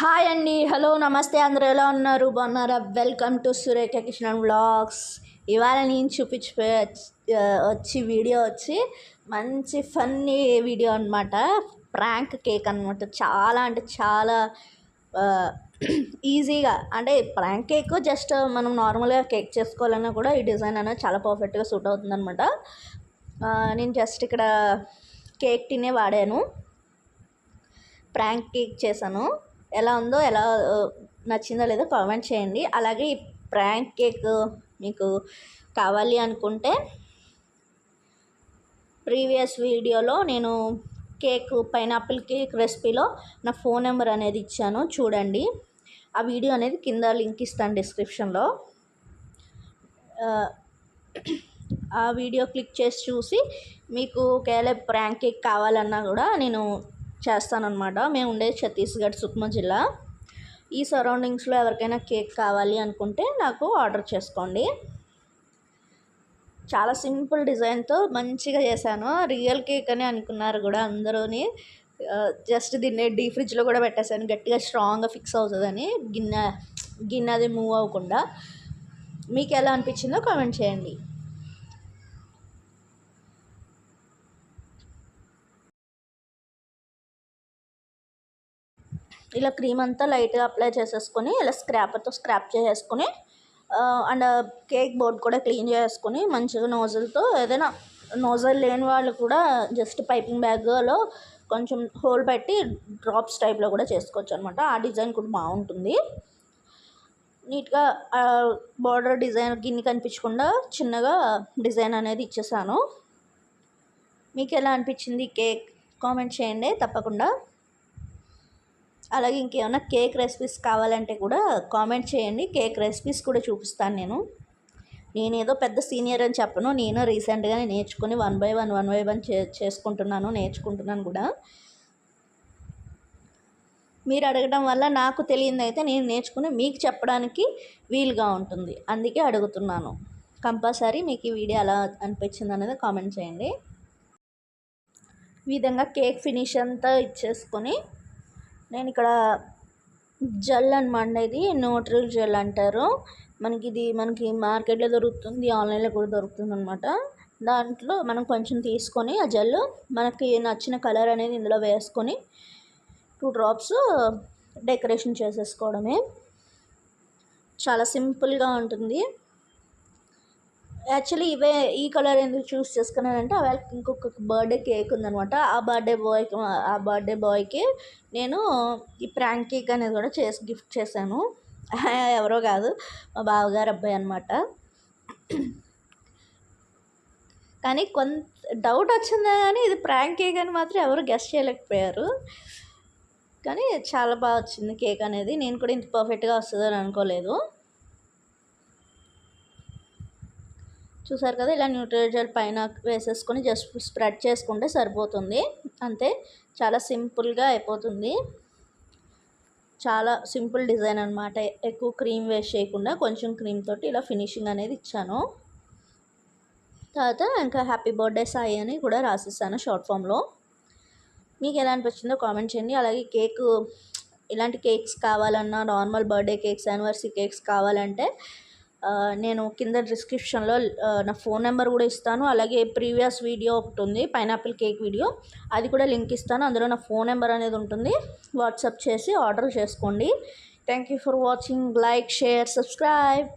Hi అండి. Hello నమస్తే. అందరూ ఎలా ఉన్నారు? బాగున్నారా? Welcome to Surekha Kishan vlogs. ఇవాళ నేను చూపించిపోయి వచ్చి వీడియో వచ్చి మంచి ఫన్నీ వీడియో అనమాట ప్రాంక్ కేక్ అనమాట చాలా అంటే చాలా ఈజీగా. అంటే ప్రాంక్ కేక్ జస్ట్ మనం నార్మల్గా కేక్ చేసుకోవాలన్నా కూడా ఈ డిజైన్ అనేది చాలా పర్ఫెక్ట్గా సూట్ అవుతుందనమాట నేను జస్ట్ ఇక్కడ కేక్ టినే వాడాను. ప్రాంక్ కేక్ చేశాను. ఎలా ఉందో ఎలా నచ్చిందో లేదో కామెంట్ చేయండి. అలాగే ఈ ప్రాంక్ కేక్ మీకు కావాలి అనుకుంటే ప్రీవియస్ వీడియోలో నేను కేక్ పైనాపిల్ కేక్ రెసిపీలో నా ఫోన్ నెంబర్ అనేది ఇచ్చాను. చూడండి. ఆ వీడియో అనేది కింద లింక్ ఇస్తాను డిస్క్రిప్షన్లో. ఆ వీడియో క్లిక్ చేసి చూసి మీకు ఒకవేళ ప్రాంక్ కేక్ కావాలన్నా కూడా నేను చేస్తానన్నమాట. మేము ఉండేది ఛత్తీస్గఢ్ సుక్మా జిల్లా. ఈ సరౌండింగ్స్లో ఎవరికైనా కేక్ కావాలి అనుకుంటే నాకు ఆర్డర్ చేసుకోండి. చాలా సింపుల్ డిజైన్తో మంచిగా చేశాను. రియల్ కేక్ అని అనుకున్నారు కూడా అందరూని. జస్ట్ దీన్ని డీ ఫ్రిడ్జ్లో కూడా పెట్టేశాను. గట్టిగా స్ట్రాంగ్గా ఫిక్స్ అవుతుందని. గిన్నె గిన్నె అది మూవ్ అవ్వకుండా. మీకు ఎలా అనిపించిందో కామెంట్ చేయండి. ఇలా క్రీమ్ అంతా లైట్గా అప్లై చేసేసుకొని ఇలా స్క్రాపర్తో స్క్రాప్ చేసేసుకొని అండ్ కేక్ బోర్డ్ కూడా క్లీన్ చేసుకొని మంచిగా నోజులతో ఏదైనా నోజల్ లేని వాళ్ళు కూడా జస్ట్ పైపింగ్ బ్యాగ్లో కొంచెం హోల్ పెట్టి డ్రాప్స్ టైప్లో కూడా చేసుకోవచ్చు అనమాట ఆ డిజైన్ కూడా బాగుంటుంది. నీట్గా బార్డర్ డిజైన్ గిన్ని కనిపించకుండా చిన్నగా డిజైన్ అనేది ఇచ్చేసాను. మీకు ఎలా అనిపించింది కేక్? కామెంట్ చేయండి తప్పకుండా. అలాగే ఇంకేమైనా కేక్ రెసిపీస్ కావాలంటే కూడా కామెంట్ చేయండి. కేక్ రెసిపీస్ కూడా చూపిస్తాను నేను. నేనేదో పెద్ద సీనియర్ అని చెప్పను. నేను రీసెంట్గానే నేర్చుకుని one by one one by one చే చేసుకుంటున్నాను నేర్చుకుంటున్నాను కూడా. మీరు అడగడం వల్ల నాకు తెలియదు అయితే నేను నేర్చుకుని మీకు చెప్పడానికి వీలుగా ఉంటుంది. అందుకే అడుగుతున్నాను. కంపల్సరీ మీకు ఈ వీడియో ఎలా అనిపించింది అనేది కామెంట్ చేయండి. ఈ విధంగా కేక్ ఫినిష్ అంతా ఇచ్చేసుకొని నేను ఇక్కడ జెల్ అనమాట ఇది న్యూట్రల్ జెల్ అంటారు. మనకి ఇది మనకి మార్కెట్లో దొరుకుతుంది ఆన్లైన్లో కూడా దొరుకుతుంది అనమాట దాంట్లో మనం కొంచెం తీసుకొని ఆ జెల్ మనకి నచ్చిన కలర్ అనేది ఇందులో వేసుకొని టూ డ్రాప్స్ డెకరేషన్ చేసేసుకోవడమే. చాలా సింపుల్గా ఉంటుంది. యాక్చువల్లీ ఇవే ఈ కలర్ ఎందుకు చూస్ చేసుకున్నానంటే అవి ఇంకొక బర్త్డే కేక్ ఉందనమాట ఆ బర్త్డే బాయ్కి ఆ బర్త్డే బాయ్కి నేను ఈ ప్రాంక్ కేక్ అనేది కూడా చేసి గిఫ్ట్ చేశాను. ఎవరో కాదు మా బావగారు అబ్బాయి అనమాట కానీ కొంత డౌట్ వచ్చిందా కానీ ఇది ప్రాంక్ కేక్ అని మాత్రం ఎవరు గెస్ట్ చేయలేకపోయారు. కానీ చాలా బాగా వచ్చింది కేక్ అనేది. నేను కూడా ఇంత పర్ఫెక్ట్గా వస్తుందని అనుకోలేదు. చూసారు కదా ఇలా న్యూట్రిజల్ పైన వేసేసుకొని జస్ట్ స్ప్రెడ్ చేసుకుంటే సరిపోతుంది. అంతే చాలా సింపుల్గా అయిపోతుంది. చాలా సింపుల్ డిజైన్ అనమాట ఎక్కువ క్రీమ్ వేస్ట్ చేయకుండా కొంచెం క్రీమ్ తోటి ఇలా ఫినిషింగ్ అనేది ఇచ్చాను. తర్వాత ఇంకా హ్యాపీ బర్త్డే సాయి అని కూడా రాసిస్తాను షార్ట్ ఫామ్లో. మీకు ఎలా అనిపించిందో కామెంట్ చేయండి. అలాగే కేక్ ఇలాంటి కేక్స్ కావాలన్నా normal birthday cakes anniversary cakes కావాలంటే నేను కింద డిస్క్రిప్షన్లో నా ఫోన్ నెంబర్ కూడా ఇస్తాను. అలాగే ప్రీవియస్ వీడియో ఒకటి ఉంది పైనాపిల్ కేక్ వీడియో. అది కూడా లింక్ ఇస్తాను. అందులో నా ఫోన్ నెంబర్ అనేది ఉంటుంది. వాట్సాప్ చేసి ఆర్డర్ చేసుకోండి. Thank you for watching. Like share subscribe.